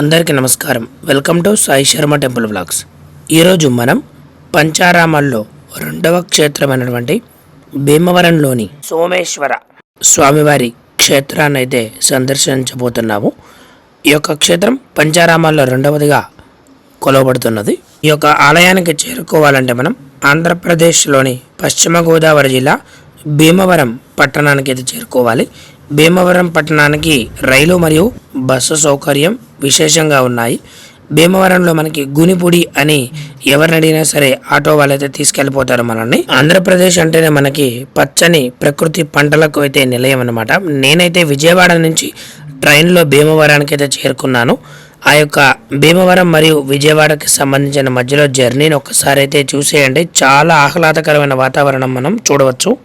అందరికీ నమస్కారం. Welcome to Sai Sharma temple blogs ఈరోజు మనం పంచారామాల్లో రెండవ క్షేత్రమైనటువంటి భీమవరంలోని సోమేశ్వర స్వామివారి క్షేత్రాన్ని అయితే సందర్శించబోతున్నాము. ఈ యొక్క క్షేత్రం పంచారామాల్లో రెండవదిగా కొలవబడుతున్నది. ఈ యొక్క ఆలయానికి చేరుకోవాలంటే మనం ఆంధ్రప్రదేశ్లోని పశ్చిమ గోదావరి జిల్లా భీమవరం పట్టణానికి అయితే చేరుకోవాలి. భీమవరం పట్టణానికి రైలు మరియు బస్సు సౌకర్యం విశేషంగా ఉన్నాయి. భీమవరంలో మనకి గునిపుడి అని ఎవరిని అడిగినా సరే ఆటో వాళ్ళైతే తీసుకెళ్ళిపోతారు మనల్ని. ఆంధ్రప్రదేశ్ అంటేనే మనకి పచ్చని ప్రకృతి పంటలకు అయితే నిలయం అనమాట నేనైతే విజయవాడ నుంచి ట్రైన్లో భీమవరానికి అయితే చేరుకున్నాను. ఆ యొక్క భీమవరం మరియు విజయవాడకి సంబంధించిన మధ్యలో జర్నీని ఒక్కసారి అయితే చూసేయండి. చాలా ఆహ్లాదకరమైన వాతావరణం మనం చూడవచ్చు.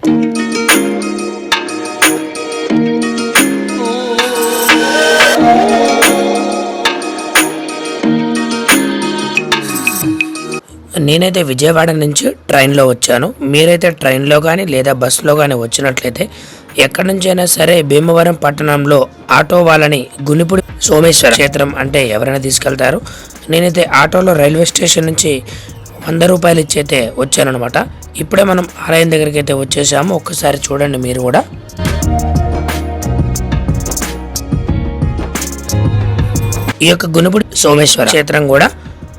నేనైతే విజయవాడ నుంచి ట్రైన్లో వచ్చాను. మీరైతే ట్రైన్లో కానీ లేదా బస్సులో కానీ వచ్చినట్లయితే ఎక్కడి నుంచైనా సరే భీమవరం పట్టణంలో ఆటో వాళ్ళని గునిపుడి సోమేశ్వర క్షేత్రం అంటే ఎవరైనా తీసుకెళ్తారు. నేనైతే ఆటోలో రైల్వే స్టేషన్ నుంచి వంద రూపాయలు ఇచ్చి అయితే వచ్చానమాట ఇప్పుడే మనం ఆలయం దగ్గరికి అయితే వచ్చేసాము. ఒక్కసారి చూడండి మీరు కూడా. ఈ యొక్క గునుపుడి సోమేశ్వర క్షేత్రం కూడా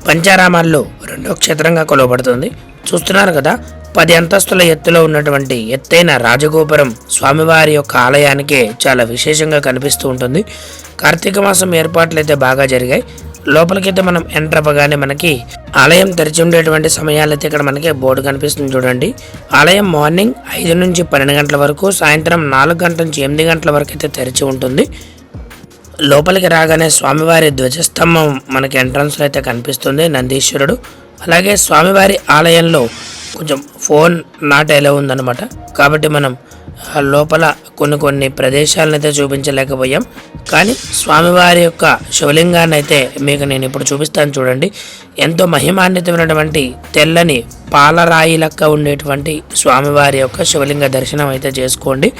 పంచారామాల్లో రెండో క్షేత్రంగా కొలవబడుతుంది. చూస్తున్నారు కదా పది అంతస్తుల ఎత్తులో ఉన్నటువంటి ఎత్తైన రాజగోపురం స్వామివారి యొక్క ఆలయానికే చాలా విశేషంగా కనిపిస్తూ ఉంటుంది. కార్తీక మాసం ఏర్పాట్లు అయితే బాగా జరిగాయి. లోపలికైతే మనం ఎంటర్ అవ్వగానే మనకి ఆలయం తెరిచి ఉండేటువంటి సమయాలైతే ఇక్కడ మనకి బోర్డు కనిపిస్తుంది చూడండి. ఆలయం మార్నింగ్ ఐదు నుంచి పన్నెండు గంటల వరకు సాయంత్రం నాలుగు గంటల నుంచి ఎనిమిది గంటల వరకు అయితే తెరిచి ఉంటుంది. లోపలికి రాగానే స్వామివారి ధ్వజస్తంభం మనకి ఎంట్రన్స్లో అయితే కనిపిస్తుంది నందీశ్వరుడు. అలాగే స్వామివారి ఆలయంలో కొంచెం ఫోన్ నాట్ ఎలా ఉందన్నమాట. కాబట్టి మనం లోపల కొన్ని కొన్ని ప్రదేశాలను అయితే చూపించలేకపోయాం. కానీ స్వామివారి యొక్క శివలింగాన్ని అయితే మీకు నేను ఇప్పుడు చూపిస్తాను చూడండి. ఎంతో మహిమాన్వితమైనటువంటి తెల్లని పాలరాయి లెక్క ఉండేటువంటి స్వామివారి యొక్క శివలింగ దర్శనం అయితే చేసుకోండి.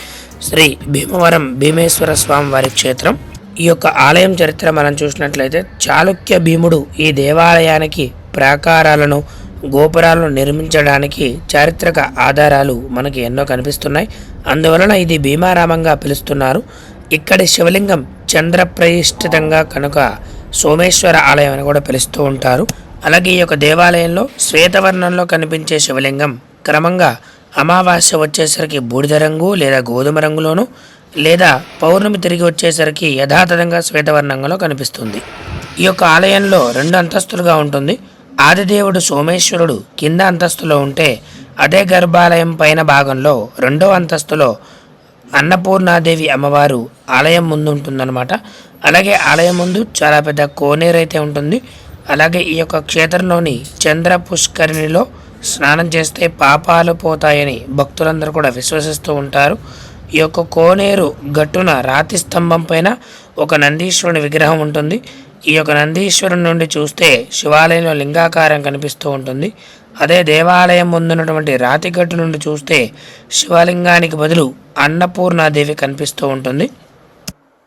శ్రీ భీమవరం భీమేశ్వర స్వామివారి క్షేత్రం. ఈ యొక్క ఆలయం చరిత్ర మనం చూసినట్లయితే చాళుక్య భీముడు ఈ దేవాలయానికి ప్రాకారాలను గోపురాలను నిర్మించడానికి చారిత్రక ఆధారాలు మనకి ఎన్నో కనిపిస్తున్నాయి. అందువలన ఇది భీమారామంగా పిలుస్తున్నారు. ఇక్కడి శివలింగం చంద్రప్రతిష్ఠితంగా కనుక సోమేశ్వర ఆలయం అని కూడా పిలుస్తూ ఉంటారు. అలాగే ఈ యొక్క దేవాలయంలో శ్వేతవర్ణంలో కనిపించే శివలింగం క్రమంగా అమావాస్య వచ్చేసరికి బూడిద రంగు లేదా గోధుమ రంగులోను లేదా పౌర్ణమి తిరిగి వచ్చేసరికి యథాతథంగా శ్వేతవర్ణంలో కనిపిస్తుంది. ఈ యొక్క ఆలయంలో రెండు అంతస్తులుగా ఉంటుంది. ఆదిదేవుడు సోమేశ్వరుడు కింద అంతస్తులో ఉంటే అదే గర్భాలయం పైన భాగంలో రెండో అంతస్తులో అన్నపూర్ణాదేవి అమ్మవారు ఆలయం ముందు ఉంటుందన్నమాట. అలాగే ఆలయం ముందు చాలా పెద్ద కోనేరు అయితే ఉంటుంది. అలాగే ఈ యొక్క క్షేత్రంలోని చంద్ర పుష్కరిణిలో స్నానం చేస్తే పాపాలు పోతాయని భక్తులందరూ కూడా విశ్వసిస్తూ ఉంటారు. ఈ యొక్క కోనేరు గట్టున రాతి స్తంభం పైన ఒక నందీశ్వరుని విగ్రహం ఉంటుంది. ఈ యొక్క నందీశ్వరుని నుండి చూస్తే శివాలయంలో లింగాకారం కనిపిస్తూ ఉంటుంది. అదే దేవాలయం ముందున్నటువంటి రాతి గట్టు నుండి చూస్తే శివలింగానికి బదులు అన్నపూర్ణాదేవి కనిపిస్తూ ఉంటుంది.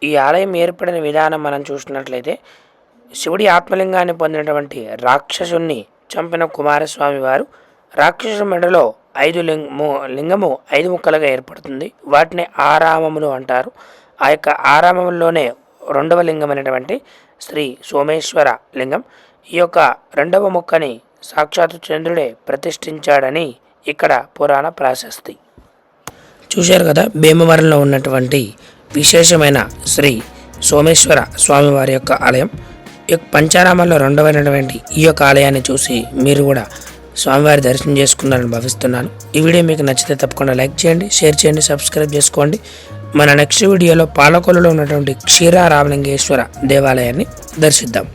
ఈ ఆలయం ఏర్పడిన విధానం మనం చూసినట్లయితే శివుడి ఆత్మలింగాన్ని పొందినటువంటి రాక్షసుని చంపిన కుమారస్వామి వారు. రాక్షసు మెడలో ఐదు లింగము లింగము ఐదు ముక్కలుగా ఏర్పడుతుంది. వాటిని ఆరామములు అంటారు. ఆ యొక్క ఆరామంలోనే రెండవ లింగం అనేటువంటి శ్రీ సోమేశ్వర లింగం. ఈ యొక్క రెండవ ముక్కని సాక్షాత్తు చంద్రుడే ప్రతిష్ఠించాడని ఇక్కడ పురాణ ప్రాశస్తి. చూశారు కదా భీమవరంలో ఉన్నటువంటి విశేషమైన శ్రీ సోమేశ్వర స్వామివారి యొక్క ఆలయం. ఈ యొక్క పంచారామాల్లో రెండవైనటువంటి ఈ యొక్క ఆలయాన్ని చూసి మీరు కూడా స్వామివారి దర్శనం చేసుకున్నారని భావిస్తున్నాను. ఈ వీడియో మీకు నచ్చితే తప్పకుండా లైక్ చేయండి షేర్ చేయండి సబ్స్క్రైబ్ చేసుకోండి. మన నెక్స్ట్ వీడియోలో పాలకొల్లులో ఉన్నటువంటి క్షీరారామలింగేశ్వర దేవాలయాన్ని దర్శిద్దాం.